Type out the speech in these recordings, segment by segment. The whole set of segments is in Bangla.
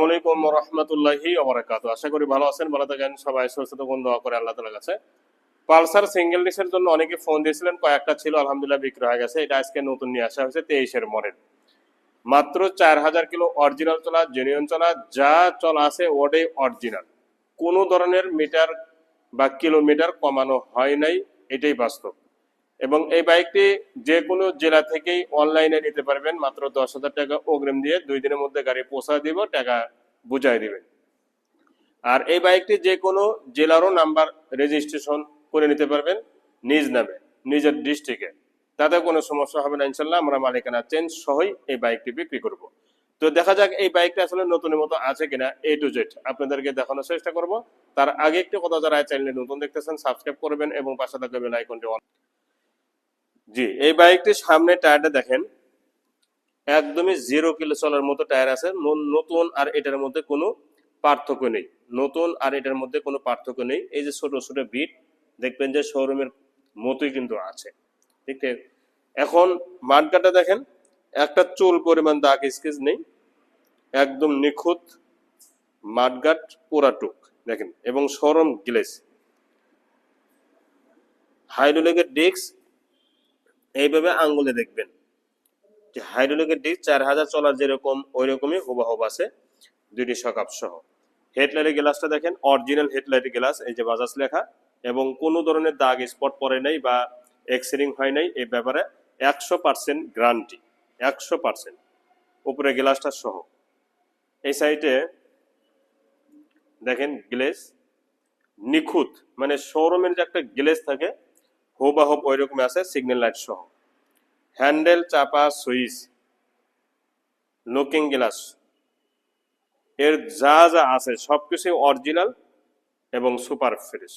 আসসালামাইকুম রহমতুল্লাহি ওবরাকাতু আশা করি ভালো আছেন, ভালো থাকেন, সবাই সুস্থ থাকুন, দোয়া করে আল্লাহ তালার কাছে। পালসার সিঙ্গেল ডিসের জন্য অনেকে ফোন দিয়েছিলেন, কয়েকটা ছিল, আলহামদুলিল্লাহ বিক্রি হয়ে গেছে। এটা আজকে নতুন নিয়ে আসা হয়েছে, তেইশের মডেল। মাত্র চার হাজার কিলো অরিজিনাল চলা, জেনুইন চলা, যা চলা আছে ওটাই অরিজিনাল। কোনো ধরনের মিটার বা কিলোমিটার কমানো হয় নাই, এটাই বাস্তব। এবং এই বাইকটি যে কোনো জেলা থেকেই অনলাইনে নিতে পারবেন। মাত্র দশ হাজার টাকা অগ্রিম দিয়ে দুই দিনের মধ্যে গাড়ি পৌঁছা দিব, টাকা বুঝাই দিবেন। আর এই বাইকটি যে কোনো জেলারও নাম্বার রেজিস্ট্রেশন করে নিতে পারবেন নিজ নামে, নিজের ডিস্ট্রিক্টে। তাতে কোনো সমস্যা হবে না, ইনশাল্লাহ আমরা মালিকানা চেঞ্জ সহই এই বাইকটি বিক্রি করব। তো দেখা যাক এই বাইকটা আসলে নতুনের মতো আছে কিনা এ টু জেড আপনাদেরকে দেখানোর চেষ্টা করব। তার আগে একটি কথা যারা চ্যানেলে নতুন দেখতেছেন সাবস্ক্রাইব করবেন এবং পাশে থাকবে বেল আইকনটি অন জি, এই বাইকটির সামনে টায়ারটা দেখেন। একদমই জিরো কিলো চলার মতো টায়ার আছে। নতুন আর এটার মধ্যে কোনো পার্থক্য নেই। নতুন আর এটার মধ্যে কোনো পার্থক্য নেই। এই যে ছোট ছোট বিট দেখবেন যে শোরুমের মতোই কিন্তু আছে। ঠিক এখন মাঠগাটা দেখেন। একটা চুল পরিমাণ দাগ স্কেচ নেই। একদম নিখুঁত মাঠগাট পোড়াটুক দেখেন। এবং সরম গ্লেস হাইড্রোলিকের ডিস্ক এইভাবে আঙ্গুলে দেখবেন যে হাইড্রোলিকের ডিস্ক চার হাজার চলার যেরকম ওই রকমই হুবাহুব আছে দুইটি সকাপ সহ। হেডলাইটের গ্লাসটা দেখেন অরিজিনাল হেডলাইটের গ্লাস, এই যে বাজাজ লেখা, এবং কোনো ধরনের দাগ স্পট পড়ে নাই বা এক্সরিং হয় নাই এই ব্যাপারে একশো পার্সেন্ট গ্রান্টি একশো পার্সেন্ট উপরে গ্লাসটা সহ। এই সাইডে দেখেন গ্লেস নিখুঁত মানে শোরুমের যে একটা গ্লেস থাকে হুবাহুব ওই রকম আছে সিগন্যাল লাইট সহ। হ্যান্ডেল চাপা সুইচ লুকিং গ্লাস এর যা যা আছে সবকিছু অরিজিনাল এবং সুপার ফ্রেশ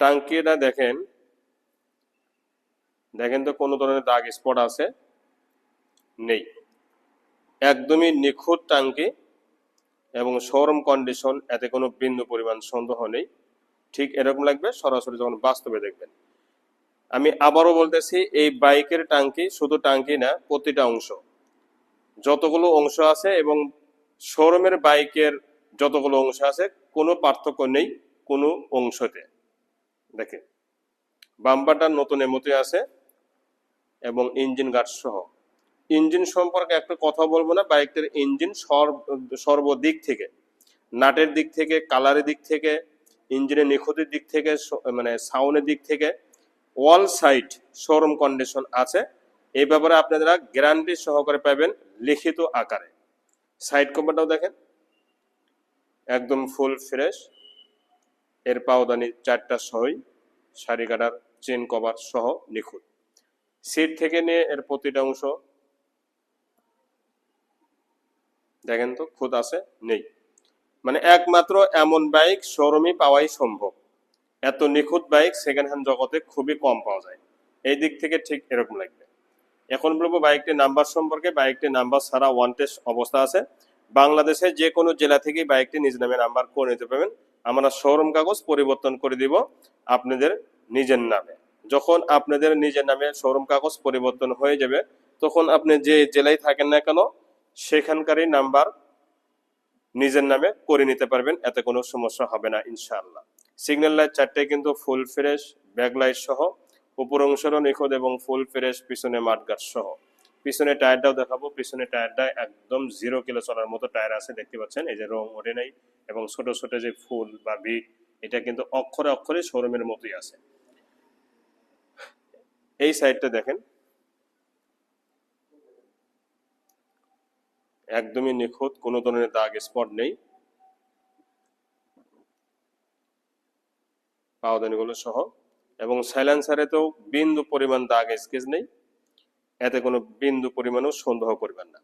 টাঙ্কিটা দেখেন দেখেন তো কোনো ধরনের দাগ স্পট আছে, নেই। একদমই নিখুঁত টাঙ্কি এবং শোরুম কন্ডিশন এতে কোনো বিন্দু পরিমাণ সন্দেহ নেই। ঠিক এরকম লাগবে, সরাসরি যখন বাস্তবে দেখবেন। আমি আবারও বলতেছি, এই বাইকের টাঙ্কি শুধু টাঙ্কি না, প্রতিটা অংশ। যতগুলো অংশ আছে এবং শোরুমের বাইকের যতগুলো অংশ আছে, কোনো পার্থক্য নেই কোনো অংশতে। দেখেন, বাম্পারটা নতুন এমতে আছে এবং ইঞ্জিন গার্ড সহ। ইঞ্জিন সম্পর্কে একটা কথা বলব না, বাইকটার ইঞ্জিন সর্বদিক থেকে, নাটের দিক থেকে, কালারের দিক থেকে, ইঞ্জিনের নিখুঁতের দিক থেকে মানে সাউন্ডের দিক থেকে অল সাইড শোরুম কন্ডিশন আছে। এই ব্যাপারে আপনারা গ্যারান্টি সহকারে পাবেন লিখিত আকারে। সাইড কভারটাও দেখেন। একদম ফুল ফ্রেশ। এর পাওদানি চারটা সহই শাড়ি কাটার চেন কভার সহ নিখুঁত। সিট থেকে নিয়ে এর প্রতিটা অংশ দেখেন তো খুদ আছে, নেই। মানে একমাত্র এমন বাইক শোরুমে পাওয়াই সম্ভব। এত নিখুঁত বাইক সেকেন্ড হ্যান্ড জগতে খুবই কম পাওয়া যায়। এই দিক থেকে ঠিক এরকম লাগবে। এখন বলব বাইকটির নাম্বার সম্পর্কে, বাইকটির নাম্বার ছাড়া ওয়ান টেস্ট অবস্থা আছে। বাংলাদেশে যে কোনো জেলা থেকেই বাইকটি নিজ নামে নাম্বার করে নিতে পারবেন। আমরা শোরুম কাগজ পরিবর্তন করে দিব আপনাদের নিজের নামে। যখন আপনাদের নিজের নামে শোরুম কাগজ পরিবর্তন হয়ে যাবে, তখন আপনি যে জেলায় থাকেন না কেন, সেখানকারই নাম্বার নিজের নামে করে নিতে পারবেন। এতে কোনো সমস্যা হবে না, ইনশাআল্লাহ। সিগন্যাল লাইট চারটে কিন্তু ফুল ফ্রেশ ব্যাক লাইট সহ, উপর অংশেরও নিখুঁত এবং ফুল ফ্রেশ পিছনে মাঠগাট সহ। পিছনে টায়ারটাও দেখাবো, পিছনে টায়ারটা একদম জিরো কিলো চলার মতো টায়ার আছে, দেখতে পাচ্ছেন? এই যে রং ওঠে নাই এবং ছোট ছোট যে ফুল বা বিট এটা কিন্তু অক্ষরে অক্ষরে শোরুমের মতোই আছে। এই সাইডটা দেখেন। একদমই নিখুঁত, কোনো ধরনের দাগ স্পট নেই। পাওদানিগুলো সহ। এবং সাইলেন্সারেতেও বিন্দু পরিমাণ দাগ স্কেচ নেই। এতে কোনো বিন্দু পরিমাণও সন্দেহ করবেন না।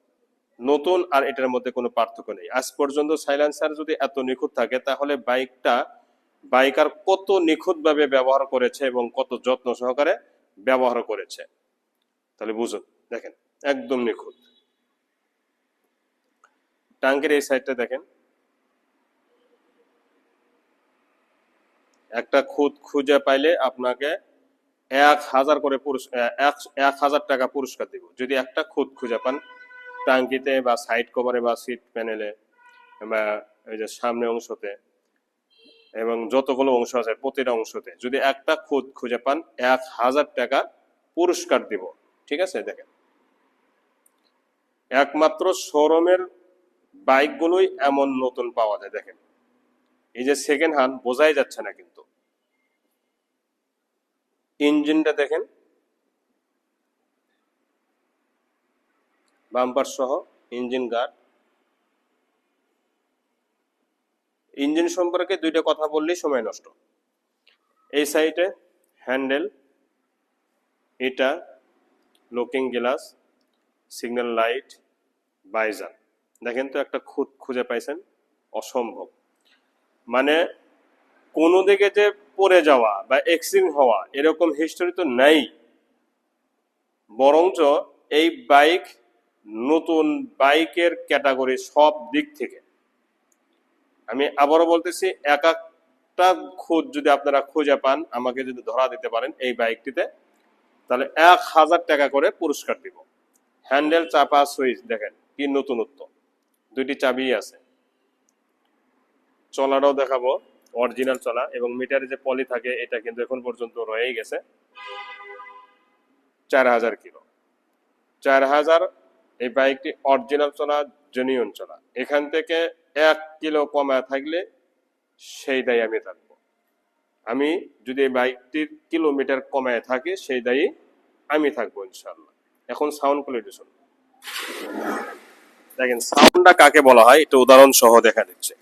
নতুন আর এটার মধ্যে কোনো পার্থক্য নেই। আজ পর্যন্ত সাইলেন্সার যদি এত নিখুঁত থাকে, তাহলে বাইকটা বাইকার কত নিখুঁতভাবে ব্যবহার করেছে এবং কত যত্ন সহকারে ব্যবহার করেছে। তাহলে বুঝুন, দেখেন, একদম নিখুঁত। টাঙ্কের এই সাইডটা দেখেন। একটা খুদ খুঁজে পাইলে আপনাকে এক হাজার করে এক হাজার টাকা পুরস্কার দিব। যদি একটা খুদ খুঁজে পান, টাঙ্কিতে বা সাইড কভারে বা সিট প্যানেলে বা এই যে সামনে অংশতে এবং যতগুলো অংশ আছে প্রতিটা অংশতে যদি একটা খুদ খুঁজে পান, এক হাজার টাকা পুরস্কার দিব। ঠিক আছে? দেখেন। একমাত্র শোরুমের বাইকগুলোই এমন নতুন পাওয়া যায়। দেখেন। এই যে সেকেন্ড হ্যান্ড বোঝাই যাচ্ছে না কিন্তু। ইঞ্জিনটা দেখেন। বাম্পার সহ ইঞ্জিন গার্ড। ইঞ্জিন সম্পর্কে দুইটা কথা বললেই সময় নষ্ট। এই সাইডে হ্যান্ডেল এটা লুকিং গ্লাস, সিগন্যাল লাইট, বাইজান। দেখেন তো একটা খুদ খুঁজে পাইছেন, অসম্ভব। মানে কোনো দিকে যে পড়ে যাওয়া বা এক্সিডেন্ট হওয়া এরকম হিস্টোরি তো নাই। বরঞ্চ এই বাইক নতুন বাইকের ক্যাটাগরি সব দিক থেকে। আমি আবারও বলতেছি, এক একটা খোঁজ যদি আপনারা খুঁজে পান, আমাকে যদি ধরা দিতে পারেন এই বাইকটিতে তাহলে এক হাজার টাকা করে পুরস্কার দিব। হ্যান্ডেল, চাপা, সুইচ, দেখেন কি নতুনত্ব। দুইটি চাবি আছে। চলাটাও দেখাবো। অরিজিনাল চলা এবং মিটারে যে পলি থাকে, এটা কিন্তু এখন পর্যন্ত রয়েই গেছে। চার হাজার কিলো। চার হাজার এই বাইকটি অরিজিনাল চলা জেনিয়ন চলা। এখান থেকে এক কিলো কমা থাকলে সেই দায়ী আমি থাকব। আমি যদি এই বাইকটির কিলোমিটার কমায় থাকে, সেই দায়ী আমি থাকব ইনশাল্লাহ এখন সাউন্ড কোয়ালিটি শুনুন। দেখেন সাউন্ডটা কাকে বলা হয়? এটা উদাহরণ সহ দেখা দিচ্ছে।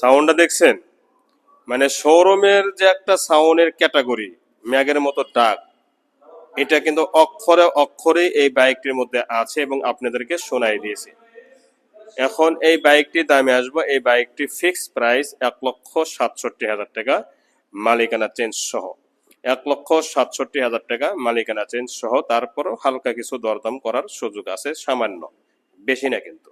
সাউন্ডটা দেখছেন? মানে শোরুমের যে একটা সাউন্ডের ক্যাটাগরি ম্যাগের মতো ডাক, এটা কিন্তু অক্ষরে অক্ষরে এই বাইকটির মধ্যে আছে এবং আপনাদেরকে শোনাই দিয়েছি। এখন এই বাইকটি দামে আসব। এই বাইকটি ফিক্সড প্রাইস এক লক্ষ সাতষট্টি হাজার টাকা, মালিকানা চেঞ্জ সহ। এক লক্ষ সাতষট্টি হাজার টাকা, মালিকানা চেঞ্জ সহ। তারপরও হালকা কিছু দরদাম করার সুযোগ আছে, সামান্য। বেশি না কিন্তু।